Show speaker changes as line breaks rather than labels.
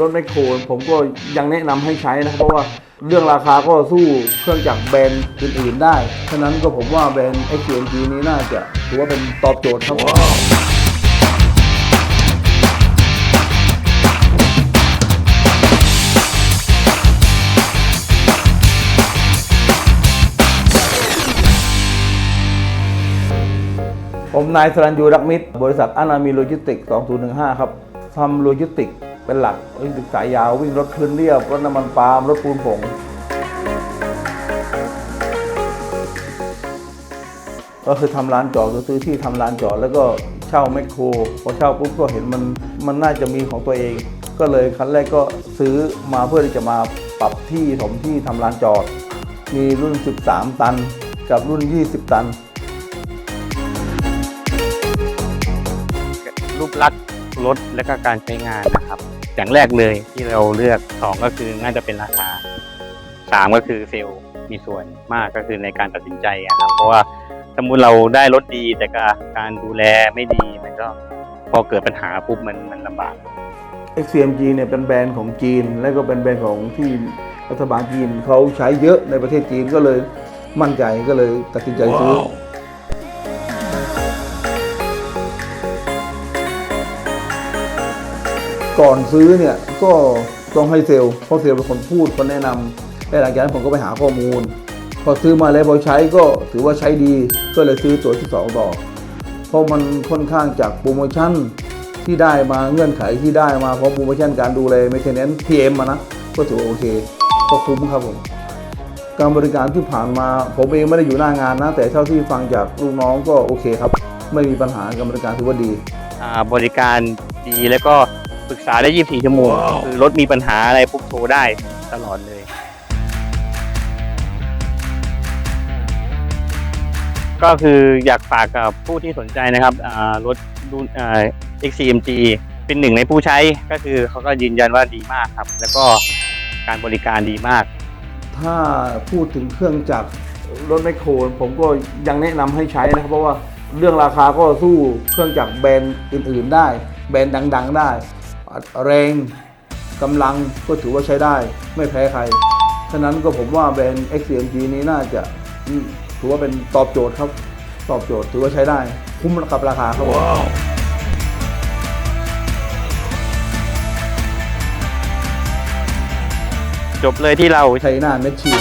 รถแมคโครผมก็ยังแนะนำให้ใช้นะครับเพราะว่าเรื่องราคาก็สู้เครื่องจักรแบรนด์อื่นๆได้ ฉะนั้นก็ผมว่าแบรนด์ XCMG นี้น่าจะถือว่าเป็นตอบโจทย์ครับผมนายสรัญยูรักมิตร บริษัทอานามีโลจิสติกส์2015 ครับ ทำโลจิสติกส์ เป็นหลักโลจิสติกส์สายยาววิ่งรถพื้นเรียบ รถน้ำมันปาล์มรถปูนผง ก็คือทำร้านจอดก็ซื้อที่ทำร้านจอดแล้วก็เช่าแมคโครพอเช่าปุ๊บก็เห็นมันมันน่าจะมีของตัวเอง ก็เลยครั้นแรกก็ซื้อมาเพื่อที่จะมาปรับที่ถมที่ทำร้านจอด มีรุ่น 13 ตันกับรุ่น 20 ตัน
รูปลักษณ์รถและก็การใช้งานนะครับ อย่างแรกเลยที่เราเลือกสองก็คือน่าจะเป็นราคาสามก็คือเซลล์มีส่วนมากก็คือในการตัดสินใจอะครับเพราะว่าสมมติเราได้รถดีแต่ก็การดูแลไม่ดีมันก็พอเกิดปัญหาปุ๊บมันมันลำบาก
XCMG เนี่ยเป็นแบรนด์ของจีน และก็เป็นแบรนด์ของที่รัฐบาลจีนเขาใช้เยอะในประเทศจีนก็เลยมั่นใจก็เลยตัดสินใจซื้อ ก่อนซื้อเนี่ยก็ต้องให้เซลล์เพราะเซลล์เป็นคนพูดคนแนะนำและหลังจากนั้นผมก็ไปหาข้อมูล พอซื้อมาแล้วพอใช้ก็ถือว่าใช้ดีก็เลยซื้อตัวที่สองต่อ เพราะมันค่อนข้างจากโปรโมชั่นที่ได้มาเงื่อนไขที่ได้มาเพราะโปรโมชั่นการดูแล m ม i เ t น n น n พีเอ็มมานะก็ถือโอเคก็คุ้มครับผมการบริการที่ผ่านมา ผมเองไม่ได้อยู่หน้างานนะ แต่เท่าที่ฟังจากลูกน้องก็โอเคครับ ไม่มีปัญหาการบริการถือว่าดี
อ่าบริการดีแล้วก็ ปรึกษาได้ 24 ชั่วโมงคือรถมีปัญหาอะไรปุ๊บโทรได้ตลอดเลย ก็คืออยากฝากกับผู้ที่สนใจนะครับอ่ารถรุ่นอ่า XCMG เป็นหนึ่งในผู้ใช้ก็คือเขาก็ยืนยันว่าดีมากครับ แล้วก็การบริการดีมาก
ถ้าพูดถึงเครื่องจักรรถแมคโครผมก็ยังแนะนำให้ใช้นะครับ เพราะว่าเรื่องราคาก็สู้เครื่องจักรแบรนด์อื่น ๆ ได้ แบรนด์ดัง ๆ ได้ แรงกำลังก็ถือว่าใช้ได้ไม่แพ้ใครฉะนั้นก็ผมว่าแบรนด์ XCMG นี้น่าจะอืมถือว่าเป็นตอบโจทย์ครับ ตอบโจทย์ถือว่าใช้ได้ คุ้มกับราคาครับผม
จบเลยที่เรา
ใช้หน้าเม็ดชีน